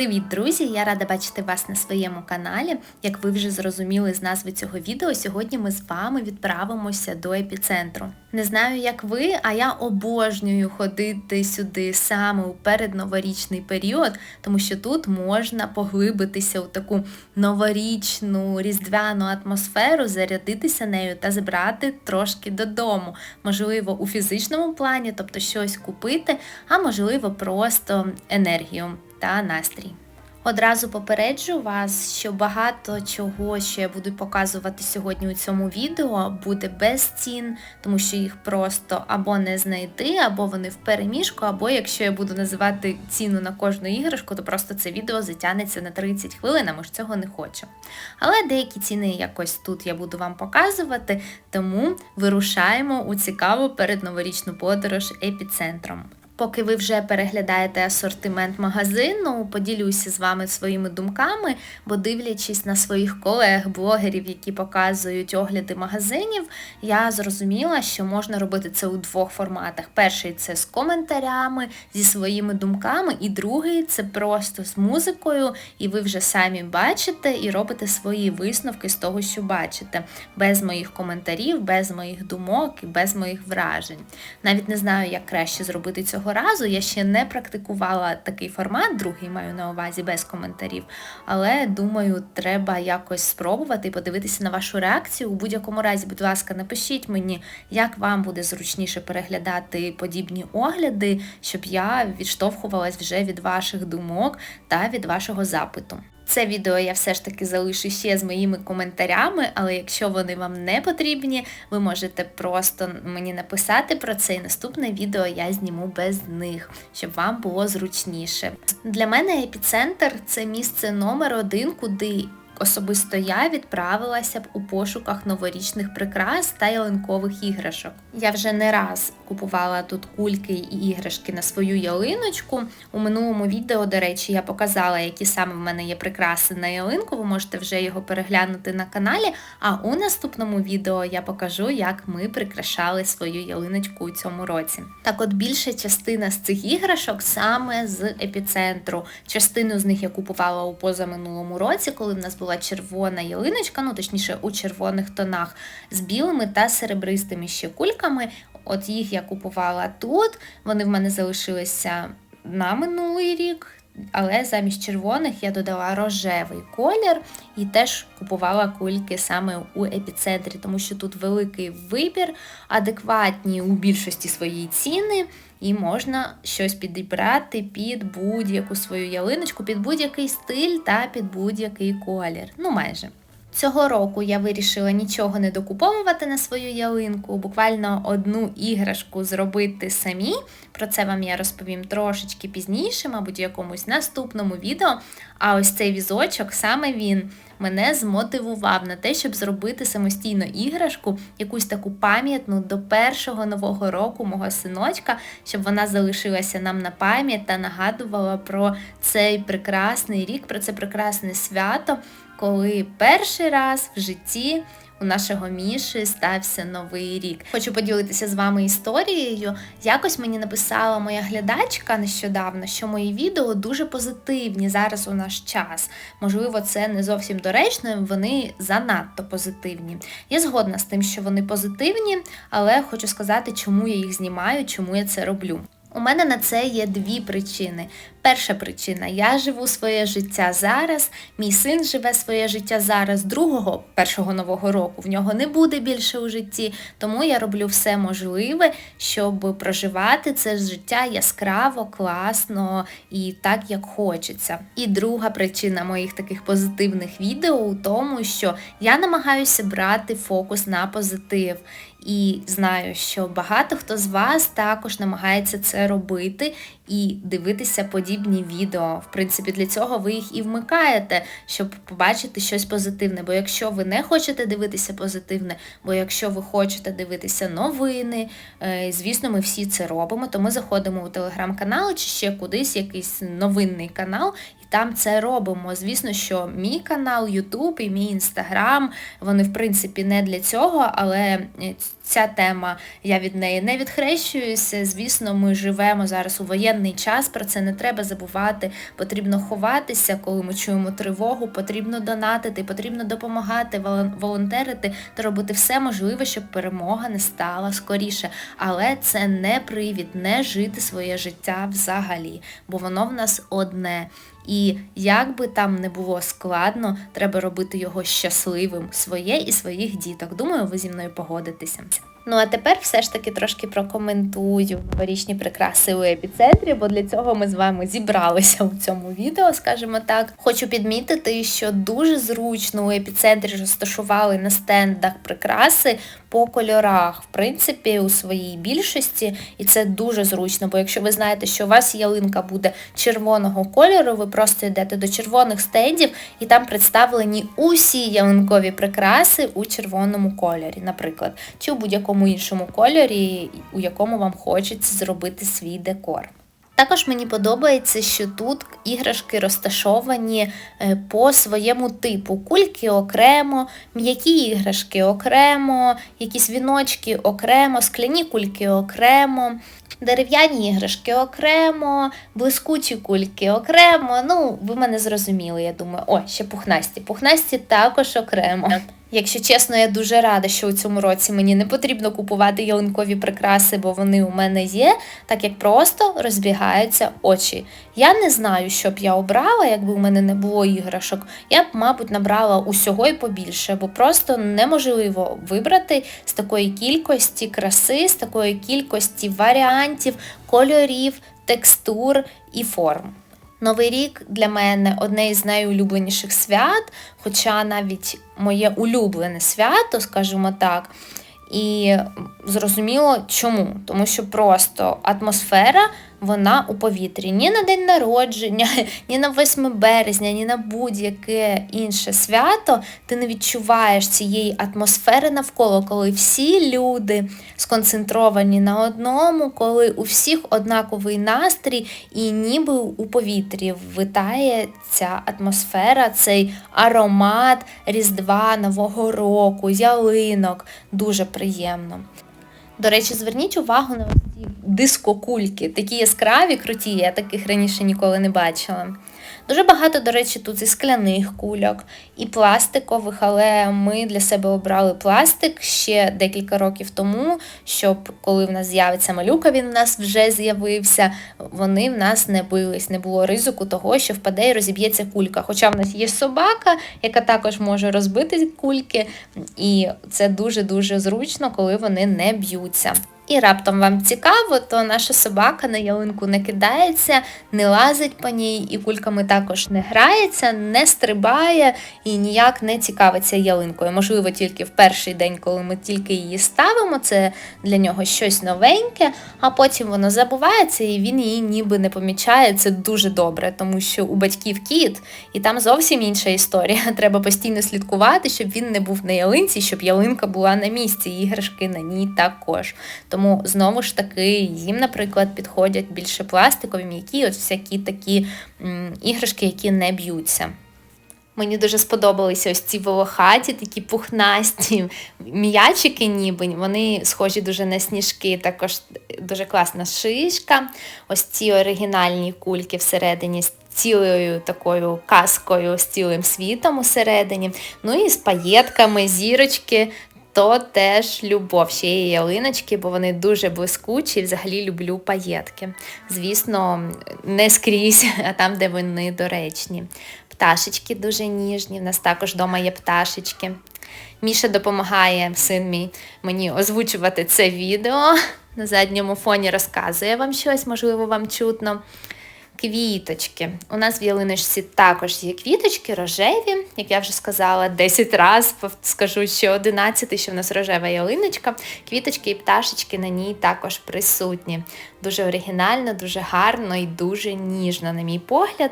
Привіт, друзі! Я рада бачити вас на своєму каналі. Як ви вже зрозуміли з назви цього відео, сьогодні ми з вами відправимося до епіцентру. Не знаю, як ви, а я обожнюю ходити сюди саме у передноворічний період, тому що тут можна поглибитися у таку новорічну різдвяну атмосферу, зарядитися нею та забрати трошки додому. Можливо, у фізичному плані, тобто щось купити, а можливо, просто енергію та настрій. Одразу попереджу вас, що багато чого, що я буду показувати сьогодні у цьому відео, буде без цін, тому що їх просто або не знайти, або вони в переміжку, або якщо я буду називати ціну на кожну іграшку, то просто це відео затягнеться на 30 хвилин, а ми ж цього не хочу. Але деякі ціни якось тут я буду вам показувати, тому вирушаємо у цікаву передноворічну подорож епіцентром. Поки ви вже переглядаєте асортимент магазину, поділюся з вами своїми думками, бо дивлячись на своїх колег-блогерів, які показують огляди магазинів, я зрозуміла, що можна робити це у двох форматах. Перший це з коментарями, зі своїми думками, і другий це просто з музикою, і ви вже самі бачите і робите свої висновки з того, що бачите, без моїх коментарів, без моїх думок і без моїх вражень. Навіть не знаю, як краще зробити цього разу. Я ще не практикувала такий формат, другий маю на увазі без коментарів. Але думаю, треба якось спробувати і подивитися на вашу реакцію. У будь-якому разі, будь ласка, напишіть мені, як вам буде зручніше переглядати подібні огляди, щоб я відштовхувалась вже від ваших думок та від вашого запиту. Це відео я все ж таки залишу ще з моїми коментарями, але якщо вони вам не потрібні, ви можете просто мені написати про це, і наступне відео я зніму без них, щоб вам було зручніше. Для мене епіцентр це місце номер один, куди Особисто я відправилася б у пошуках новорічних прикрас та ялинкових іграшок. Я вже не раз купувала тут кульки і іграшки на свою ялиночку. У минулому відео, до речі, я показала, які саме в мене є прикраси на ялинку. Ви можете вже його переглянути на каналі. А у наступному відео я покажу, як ми прикрашали свою ялиночку у цьому році. Так, от більша частина з цих іграшок саме з епіцентру. Частину з них я купувала у позаминулому році, коли в нас була червона ялиночка, ну точніше у червоних тонах, з білими та серебристими ще кульками. От їх я купувала тут. Вони в мене залишилися на минулий рік. Але замість червоних я додала рожевий колір і теж купувала кульки саме у епіцентрі, тому що тут великий вибір, адекватні у більшості свої ціни, і можна щось підібрати під будь-яку свою ялиночку, під будь-який стиль та під будь-який колір. Ну майже. Цього року я вирішила нічого не докуповувати на свою ялинку, буквально одну іграшку зробити самі. Про це вам я розповім трошечки пізніше, мабуть, в якомусь наступному відео. А ось цей візочок, саме він мене змотивував на те, щоб зробити самостійно іграшку, якусь таку пам'ятну до першого нового року мого синочка, щоб вона залишилася нам на пам'ять та нагадувала про цей прекрасний рік, про це прекрасне свято коли перший раз в житті у нашого Міші стався новий рік. Хочу поділитися з вами історією. Якось мені написала моя глядачка нещодавно, що мої відео дуже позитивні зараз у наш час. Можливо, це не зовсім доречно, вони занадто позитивні. Я згодна з тим, що вони позитивні, але хочу сказати, чому я їх знімаю, чому я це роблю. У мене на це є дві причини. Перша причина я живу своє життя зараз, мій син живе своє життя зараз, другого першого нового року в нього не буде більше у житті, тому я роблю все можливе, щоб проживати це життя яскраво, класно і так, як хочеться. І друга причина моїх таких позитивних відео у тому, що я намагаюся брати фокус на позитив. І знаю, що багато хто з вас також намагається це робити і дивитися подібні відео. В принципі, для цього ви їх і вмикаєте, щоб побачити щось позитивне. Бо якщо ви не хочете дивитися позитивне, бо якщо ви хочете дивитися новини, е, звісно, ми всі це робимо, то ми заходимо у телеграм-канал чи ще кудись, якийсь новинний канал, і там це робимо. Звісно, що мій канал, Ютуб і мій інстаграм, вони, в принципі, не для цього, але е, ця тема, я від неї не відхрещуюся. Звісно, ми живемо зараз у воєнному воєнний час, про це не треба забувати. Потрібно ховатися, коли ми чуємо тривогу, потрібно донатити, потрібно допомагати, волонтерити та робити все можливе, щоб перемога не стала скоріше. Але це не привід не жити своє життя взагалі, бо воно в нас одне. І як би там не було складно, треба робити його щасливим, своє і своїх діток. Думаю, ви зі мною погодитеся. Ну а тепер все ж таки трошки прокоментую новорічні прикраси у епіцентрі, бо для цього ми з вами зібралися у цьому відео, скажімо так. Хочу підмітити, що дуже зручно у епіцентрі розташували на стендах прикраси по кольорах, в принципі, у своїй більшості, і це дуже зручно, бо якщо ви знаєте, що у вас ялинка буде червоного кольору, ви просто йдете до червоних стендів, і там представлені усі ялинкові прикраси у червоному кольорі, наприклад, чи у будь-якому іншому кольорі, у якому вам хочеться зробити свій декор. Також мені подобається, що тут іграшки розташовані е, по своєму типу. Кульки окремо, м'які іграшки окремо, якісь віночки окремо, скляні кульки окремо, дерев'яні іграшки окремо, блискучі кульки окремо. Ну, ви мене зрозуміли, я думаю, о, ще пухнасті. Пухнасті також окремо. Якщо чесно, я дуже рада, що у цьому році мені не потрібно купувати ялинкові прикраси, бо вони у мене є, так як просто розбігаються очі. Я не знаю, що б я обрала, якби у мене не було іграшок. Я б, мабуть, набрала усього і побільше, бо просто неможливо вибрати з такої кількості краси, з такої кількості варіантів, кольорів, текстур і форм. Новий рік для мене одне із найулюбленіших свят, хоча навіть моє улюблене свято, скажімо так. І зрозуміло чому. Тому що просто атмосфера вона у повітрі. Ні на день народження, ні на 8 березня, ні на будь-яке інше свято ти не відчуваєш цієї атмосфери навколо, коли всі люди сконцентровані на одному, коли у всіх однаковий настрій, і ніби у повітрі витає ця атмосфера, цей аромат Різдва, Нового року, ялинок. Дуже приємно. До речі, зверніть увагу на ці дискокульки, такі яскраві, круті, я таких раніше ніколи не бачила. Дуже багато, до речі, тут і скляних кульок, і пластикових, але ми для себе обрали пластик ще декілька років тому, щоб коли в нас з'явиться малюка, він в нас вже з'явився, вони в нас не бились, не було ризику того, що впаде і розіб'ється кулька. Хоча в нас є собака, яка також може розбити кульки, і це дуже-дуже зручно, коли вони не б'ються і раптом вам цікаво, то наша собака на ялинку не кидається, не лазить по ній, і кульками також не грається, не стрибає і ніяк не цікавиться ялинкою. Можливо, тільки в перший день, коли ми тільки її ставимо, це для нього щось новеньке, а потім воно забувається і він її ніби не помічає. Це дуже добре, тому що у батьків кіт, і там зовсім інша історія. Треба постійно слідкувати, щоб він не був на ялинці, щоб ялинка була на місці, іграшки на ній також. Тому знову ж таки їм, наприклад, підходять більше пластикові, м'які, от всякі такі м, іграшки, які не б'ються. Мені дуже сподобалися ось ці волохаті, такі пухнасті м'ячики, ніби вони схожі дуже на сніжки. Також дуже класна шишка. Ось ці оригінальні кульки всередині з цілою такою каскою, з цілим світом усередині. Ну і з паєтками, зірочки то теж любов ще є ялиночки, бо вони дуже блискучі, взагалі люблю паєтки. Звісно, не скрізь, а там, де вони доречні. Пташечки дуже ніжні, в нас також вдома є пташечки. Міша допомагає син мій мені озвучувати це відео. На задньому фоні розказує вам щось, можливо, вам чутно. Квіточки. У нас в ялиночці також є квіточки рожеві, як я вже сказала, 10 разів скажу, що 11, що в нас рожева ялиночка. Квіточки і пташечки на ній також присутні. Дуже оригінально, дуже гарно і дуже ніжно, на мій погляд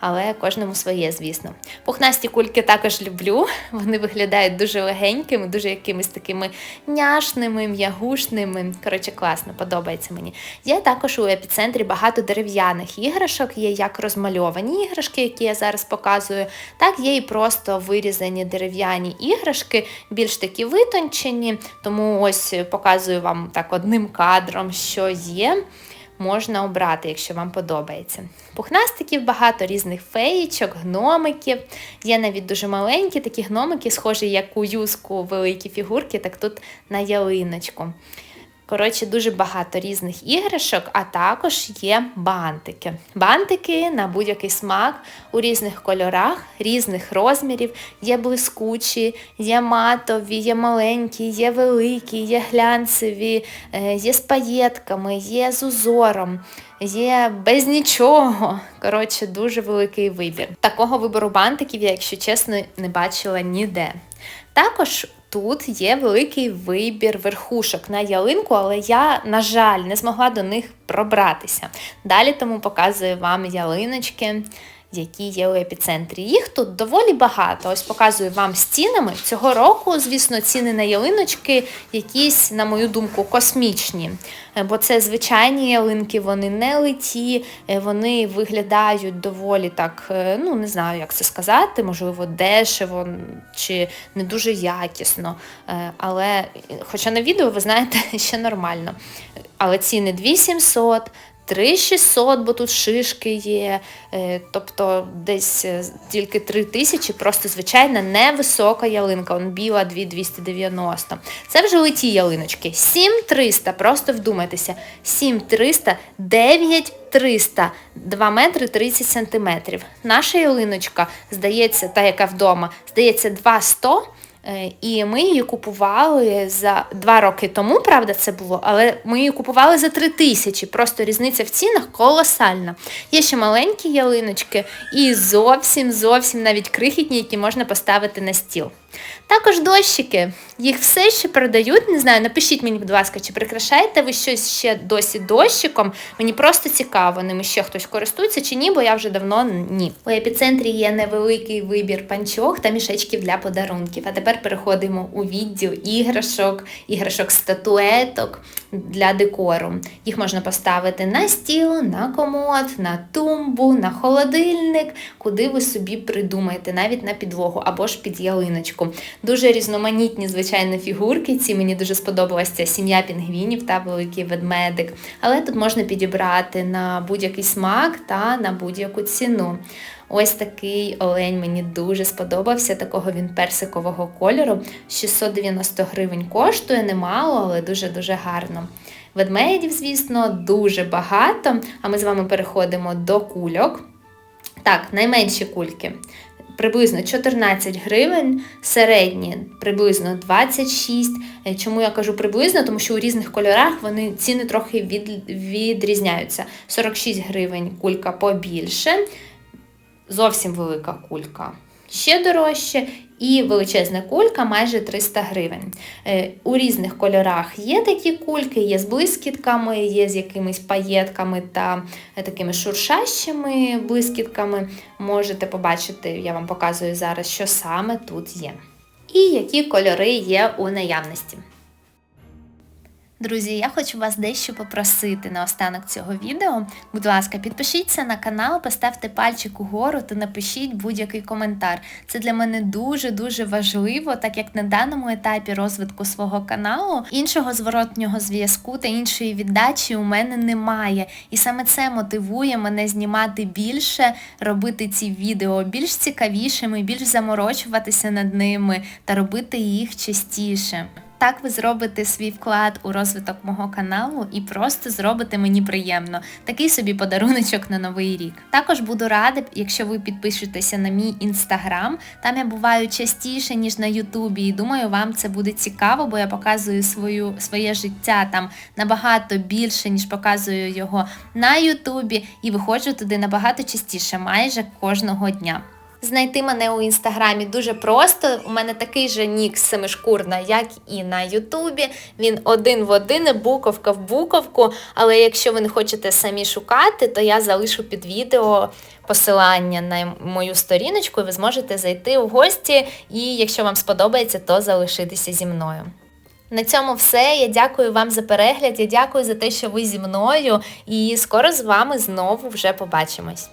але кожному своє, звісно. Пухнасті кульки також люблю. Вони виглядають дуже легенькими, дуже якимись такими няшними, м'ягушними. Коротше, класно, подобається мені. Є також у епіцентрі багато дерев'яних іграшок, є як розмальовані іграшки, які я зараз показую, так є і просто вирізані дерев'яні іграшки, більш такі витончені, тому ось показую вам так одним кадром, що є. Можна обрати, якщо вам подобається. Пухнастиків багато різних феєчок, гномиків. Є навіть дуже маленькі такі гномики, схожі як у юску великі фігурки, так тут на ялиночку. Коротше, дуже багато різних іграшок, а також є бантики. Бантики на будь-який смак у різних кольорах, різних розмірів. Є блискучі, є матові, є маленькі, є великі, є глянцеві, е, є з паєтками, є з узором. Є без нічого. Коротше, дуже великий вибір. Такого вибору бантиків я, якщо чесно, не бачила ніде. Також тут є великий вибір верхушок на ялинку, але я, на жаль, не змогла до них пробратися. Далі тому показую вам ялиночки які є у епіцентрі. Їх тут доволі багато. Ось показую вам стінами. Цього року, звісно, ціни на ялиночки якісь, на мою думку, космічні. Е, бо це звичайні ялинки, вони не литі, е, вони виглядають доволі так, е, ну не знаю, як це сказати, можливо, дешево чи не дуже якісно. Але, хоча на відео, ви знаєте, ще нормально. Але ціни 2700, 3600, бо тут шишки є, е, тобто десь е, тільки 3000, просто звичайна невисока ялинка, он біла 2290. Це вже литі ялиночки. 7300, просто вдумайтеся, 7300, 9300, 2 метри 30 сантиметрів. Наша ялиночка, здається, та яка вдома, здається, 200. Е, і ми її купували за два роки тому, правда, це було, але ми її купували за три тисячі. Просто різниця в цінах колосальна. Є ще маленькі ялиночки і зовсім зовсім навіть крихітні, які можна поставити на стіл. Також дощики. Їх все ще продають. Не знаю, напишіть мені, будь ласка, чи прикрашаєте ви щось ще досі дощиком. Мені просто цікаво, ними ще хтось користується чи ні, бо я вже давно ні. У епіцентрі є невеликий вибір панчок та мішечків для подарунків. А тепер переходимо у відділ іграшок, іграшок статуеток для декору. Їх можна поставити на стіл, на комод, на тумбу, на холодильник, куди ви собі придумаєте, навіть на підлогу або ж під ялиночку. Дуже різноманітні, звичайно, фігурки. Ці мені дуже сподобалася сім'я пінгвінів та великий ведмедик. Але тут можна підібрати на будь-який смак та на будь-яку ціну. Ось такий олень мені дуже сподобався, такого він персикового кольору. 690 гривень коштує, немало, але дуже-дуже гарно. Ведмедів, звісно, дуже багато. А ми з вами переходимо до кульок. Так, найменші кульки. Приблизно 14 гривень, середні приблизно 26. Е, чому я кажу приблизно? Тому що у різних кольорах вони ціни трохи від, відрізняються. 46 гривень кулька побільше, зовсім велика кулька. Ще дорожче, і величезна кулька майже 300 гривень. Е, у різних кольорах є такі кульки, є з блискітками, є з якимись паєтками та е, такими шуршащими блискітками. Можете побачити, я вам показую зараз, що саме тут є. І які кольори є у наявності. Друзі, я хочу вас дещо попросити на останок цього відео. Будь ласка, підпишіться на канал, поставте пальчик угору та напишіть будь-який коментар. Це для мене дуже-дуже важливо, так як на даному етапі розвитку свого каналу іншого зворотнього зв'язку та іншої віддачі у мене немає. І саме це мотивує мене знімати більше, робити ці відео більш цікавішими, більш заморочуватися над ними та робити їх частіше. Так ви зробите свій вклад у розвиток мого каналу і просто зробите мені приємно. Такий собі подаруночок на новий рік. Також буду рада, якщо ви підпишетеся на мій інстаграм. Там я буваю частіше, ніж на Ютубі. І думаю, вам це буде цікаво, бо я показую свою, своє життя там набагато більше, ніж показую його на Ютубі. І виходжу туди набагато частіше, майже кожного дня. Знайти мене у інстаграмі дуже просто. У мене такий же нік семишкурна, як і на Ютубі. Він один в один, буковка в буковку. Але якщо ви не хочете самі шукати, то я залишу під відео посилання на мою сторіночку, і ви зможете зайти у гості. І якщо вам сподобається, то залишитися зі мною. На цьому все. Я дякую вам за перегляд. Я дякую за те, що ви зі мною, і скоро з вами знову вже побачимось.